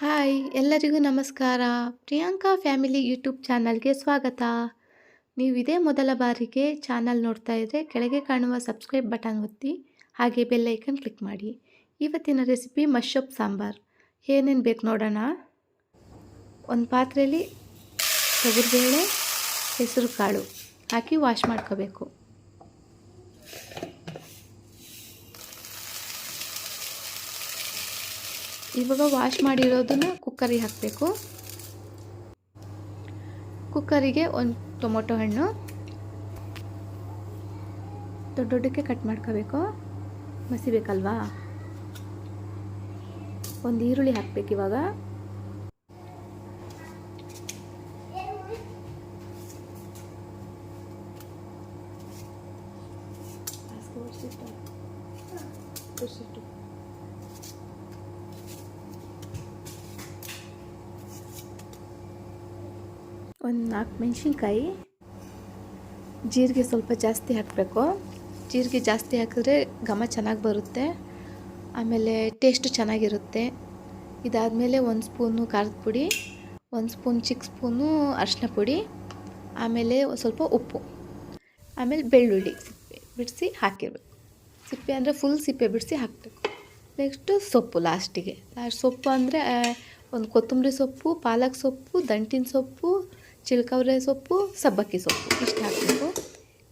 Hi, ಎಲ್ಲರಿಗೂ ನಮಸ್ಕಾರ. Priyanka family YouTube ಚಾನಲ್ಗೆ ಸ್ವಾಗತ. ನೀವು ಇದೇ ಮೊದಲ ಬಾರಿಗೆ ಚಾನಲ್ ನೋಡ್ತಾ ಇದ್ದರೆ ಕೆಳಗೆ ಕಾಣುವ ಸಬ್ಸ್ಕ್ರೈಬ್ ಬಟನ್ ಒತ್ತಿ, ಹಾಗೆ ಬೆಲ್ಲೈಕನ್ ಕ್ಲಿಕ್ ಮಾಡಿ. ಇವತ್ತಿನ ರೆಸಿಪಿ ಮಶ್ರೂಪ್ ಸಾಂಬಾರ್. ಏನೇನು ಬೇಕು ನೋಡೋಣ? ಒಂದು ಪಾತ್ರೆಯಲ್ಲಿ ತೊಗರಿಬೇಳೆ ಹೆಸರು ಕಾಳು ಹಾಕಿ ವಾಶ್ ಮಾಡ್ಕೋಬೇಕು. ಇವಾಗ ವಾಶ್ ಮಾಡಿರೋದನ್ನ ಕುಕ್ಕರಿಗೆ ಹಾಕಬೇಕು. ಕುಕ್ಕರಿಗೆ ಒಂದು ಟೊಮೊಟೊ ಹಣ್ಣು. ದೊಡ್ಡ ದೊಡ್ಡಕ್ಕೆ ಕಟ್ ಮಾಡ್ಕೋಬೇಕು. ಮಸಿಬೇಕಲ್ವಾ? ಒಂದು ಈರುಳ್ಳಿ ಹಾಕ್ಬೇಕು ಇವಾಗ. ಒಂದು ನಾಲ್ಕು ಮೆಣಸಿನ್ಕಾಯಿ ಜೀರಿಗೆ ಸ್ವಲ್ಪ ಜಾಸ್ತಿ ಹಾಕಬೇಕು. ಜೀರಿಗೆ ಜಾಸ್ತಿ ಹಾಕಿದ್ರೆ ಘಮ ಚೆನ್ನಾಗಿ ಬರುತ್ತೆ. ಆಮೇಲೆ ಟೇಸ್ಟು ಚೆನ್ನಾಗಿರುತ್ತೆ. ಇದಾದಮೇಲೆ ಒಂದು ಸ್ಪೂನು ಖಾರದ ಪುಡಿ, ಒಂದು ಸ್ಪೂನ್ ಚಿಕ್ಕ ಸ್ಪೂನು ಅರಿಶಿನ ಪುಡಿ, ಆಮೇಲೆ ಸ್ವಲ್ಪ ಉಪ್ಪು. ಆಮೇಲೆ ಬೆಳ್ಳುಳ್ಳಿ ಸಿಪ್ಪೆ ಬಿಡಿಸಿ ಹಾಕಿರಬೇಕು. ಸಿಪ್ಪೆ ಅಂದರೆ ಫುಲ್ ಸಿಪ್ಪೆ ಬಿಡಿಸಿ ಹಾಕಬೇಕು. ನೆಕ್ಸ್ಟು ಸೊಪ್ಪು ಲಾಸ್ಟಿಗೆ ಲಾಸ್ಟ್ ಸೊಪ್ಪು ಅಂದರೆ ಒಂದು ಕೊತ್ತಂಬರಿ ಸೊಪ್ಪು, ಪಾಲಕ್ ಸೊಪ್ಪು, ದಂಟಿನ ಸೊಪ್ಪು ಚಿಲ್ಕವ್ರೆ ಸೊಪ್ಪು, ಸಬ್ಬಕ್ಕಿ ಸೊಪ್ಪು, ಇಷ್ಟು ಹಾಕಬೇಕು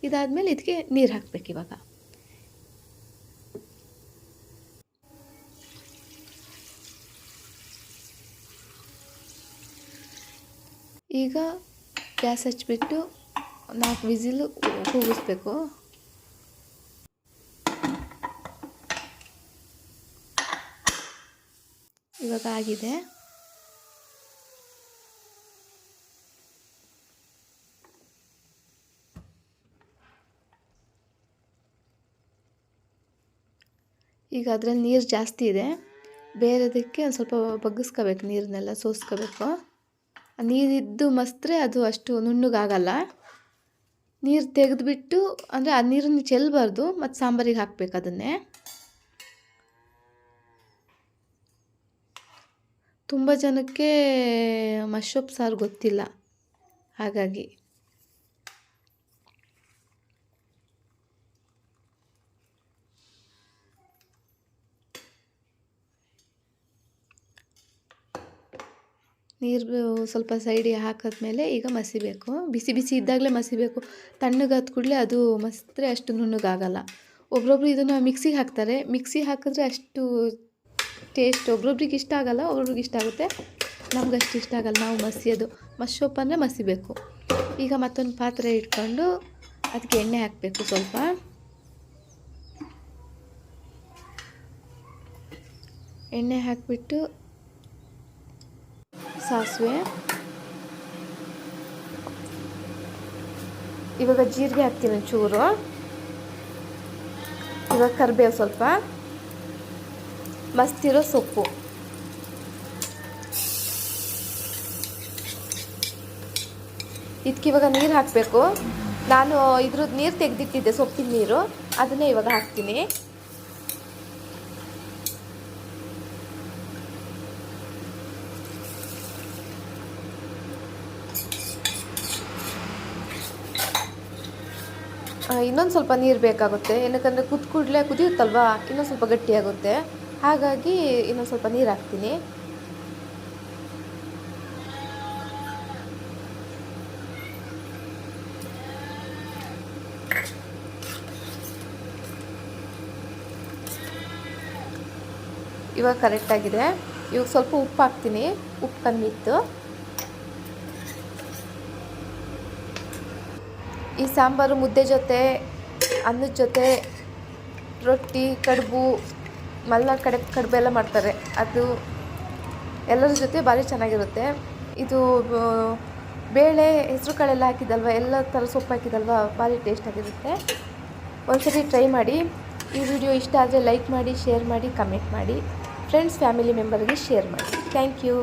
ಇದಾದಮೇಲೆ ಇದಕ್ಕೆ ನೀರು ಹಾಕಬೇಕು ಇವಾಗ. ಈಗ ಗ್ಯಾಸ್ ಹಚ್ಚಿಬಿಟ್ಟು ನಾಲ್ಕು ವಿಸಿಲು ಕೂಗಿಸ್ಬೇಕು. ಇವಾಗ ಆಗಿದೆ. ಈಗ ಅದರಲ್ಲಿ ನೀರು ಜಾಸ್ತಿ ಇದೆ. ಬೇರೆದಕ್ಕೆ ಒಂದು ಸ್ವಲ್ಪ ಬಗ್ಗಿಸ್ಕೋಬೇಕು ನೀರನ್ನೆಲ್ಲ ಸೋಸ್ಕೋಬೇಕು. ನೀರಿದ್ದು ಮಸ್ತ್ರೆ ಅದು ಅಷ್ಟು ನುಣ್ಣಗಾಗಲ್ಲ. ನೀರು ತೆಗೆದುಬಿಟ್ಟು ಅಂದರೆ ಆ ನೀರನ್ನು ಚೆಲ್ಲಬಾರ್ದು ಮತ್ತು ಸಾಂಬಾರಿಗೆ ಹಾಕಬೇಕು ಅದನ್ನೇ. ತುಂಬ ಜನಕ್ಕೆ ಮಶ್ರೂಪ್ ಸಾರು ಗೊತ್ತಿಲ್ಲ. ಹಾಗಾಗಿ ನೀರು ಸ್ವಲ್ಪ ಸೈಡಿಗೆ ಹಾಕಿದ್ಮೇಲೆ ಈಗ ಮಸಿಬೇಕು. ಬಿಸಿ ಬಿಸಿ ಇದ್ದಾಗಲೇ ಮಸಿಬೇಕು. ತಣ್ಣಗಾದ ಕೂಡಲೇ ಅದು ಮಸಿದ್ರೆ ಅಷ್ಟು ನುಣ್ಣಗಾಗಲ್ಲ. ಒಬ್ರೊಬ್ರು ಇದನ್ನು ಮಿಕ್ಸಿಗೆ ಹಾಕ್ತಾರೆ. ಮಿಕ್ಸಿಗೆ ಹಾಕಿದ್ರೆ ಅಷ್ಟು ಟೇಸ್ಟ್ ಒಬ್ರೊಬ್ರಿಗೆ ಇಷ್ಟ ಆಗಲ್ಲ ಒಬ್ರೊಬ್ರಿಗೆ ಇಷ್ಟ ಆಗುತ್ತೆ. ನಮ್ಗೆ ಅಷ್ಟು ಇಷ್ಟ ಆಗಲ್ಲ. ನಾವು ಮಸಿಯೋದು. ಮಸೋಪ್ ಅಂದರೆ ಮಸಿಬೇಕು. ಈಗ ಮತ್ತೊಂದು ಪಾತ್ರೆ ಇಟ್ಕೊಂಡು ಅದಕ್ಕೆ ಎಣ್ಣೆ ಹಾಕಬೇಕು ಸ್ವಲ್ಪ. ಎಣ್ಣೆ ಹಾಕಿಬಿಟ್ಟು ಸಾಸಿವೆ. ಇವಾಗ ಜೀರಿಗೆ ಹಾಕ್ತೀನಿ ಚೂರು ಇವಾಗ ಕರಿಬೇವು ಸ್ವಲ್ಪ. ಮಸ್ತಿರೋ ಸೊಪ್ಪು. ಇದಕ್ಕೆ ಇವಾಗ ನೀರು ಹಾಕಬೇಕು. ನಾನು ಇದ್ರದ್ದು ನೀರು ತೆಗೆದಿಟ್ಟಿದ್ದೆ ಸೊಪ್ಪಿನ ನೀರು. ಅದನ್ನೇ ಇವಾಗ ಹಾಕ್ತೀನಿ. ಇನ್ನೊಂದು ಸ್ವಲ್ಪ ನೀರು ಬೇಕಾಗುತ್ತೆ. ಏನಕ್ಕಂದರೆ ಕುದ್ ಕೂಡಲೇ ಕುದಿಯುತ್ತಲ್ವಾ? ಇನ್ನೊಂದು ಸ್ವಲ್ಪ ಗಟ್ಟಿಯಾಗುತ್ತೆ. ಹಾಗಾಗಿ ಇನ್ನೊಂದು ಸ್ವಲ್ಪ ನೀರು ಹಾಕ್ತೀನಿ. ಇವಾಗ ಕರೆಕ್ಟಾಗಿದೆ ಇವಾಗ ಸ್ವಲ್ಪ ಉಪ್ಪು ಹಾಕ್ತೀನಿ. ಉಪ್ಪು ಕಮ್ಮಿ ಇತ್ತು ಈ ಸಾಂಬಾರು ಮುದ್ದೆ ಜೊತೆ, ಅನ್ನದ ಜೊತೆ ರೊಟ್ಟಿ, ಕಡುಬು ಮಲೆನಾಡು ಕಡೆ, ಕಡುಬು ಎಲ್ಲ ಮಾಡ್ತಾರೆ. ಅದು ಎಲ್ಲರ ಜೊತೆ ಭಾರಿ ಚೆನ್ನಾಗಿರುತ್ತೆ. ಇದು ಬೇಳೆ ಹೆಸರು ಕಾಳೆಲ್ಲ ಹಾಕಿದಲ್ವ ಎಲ್ಲ ಥರ ಸೊಪ್ಪು ಹಾಕಿದಲ್ವ ಭಾರಿ ಟೇಸ್ಟಾಗಿರುತ್ತೆ ಒಂದ್ಸರಿ ಟ್ರೈ ಮಾಡಿ. ಈ ವಿಡಿಯೋ ಇಷ್ಟ ಆದರೆ ಲೈಕ್ ಮಾಡಿ ಶೇರ್ ಮಾಡಿ ಕಮೆಂಟ್ ಮಾಡಿ. ಫ್ರೆಂಡ್ಸ್ ಫ್ಯಾಮಿಲಿ ಮೆಂಬರ್ಗೆ ಶೇರ್ ಮಾಡಿ. ಥ್ಯಾಂಕ್ ಯು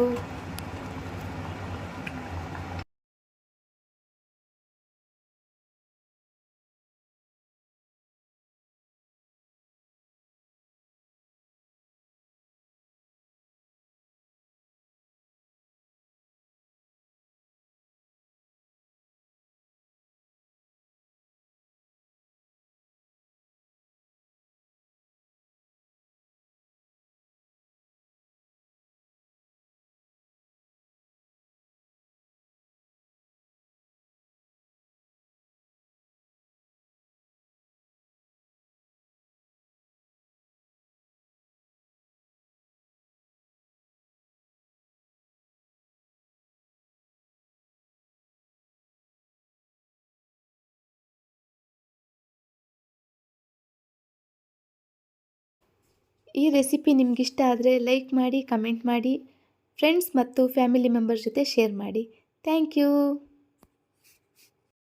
ಈ ರೆಸಿಪಿ ನಿಮಗಿಷ್ಟ ಆದರೆ ಲೈಕ್ ಮಾಡಿ, ಕಮೆಂಟ್ ಮಾಡಿ ಫ್ರೆಂಡ್ಸ್ ಮತ್ತು ಫ್ಯಾಮಿಲಿ ಮೆಂಬರ್ ಜೊತೆ ಶೇರ್ ಮಾಡಿ. Thank you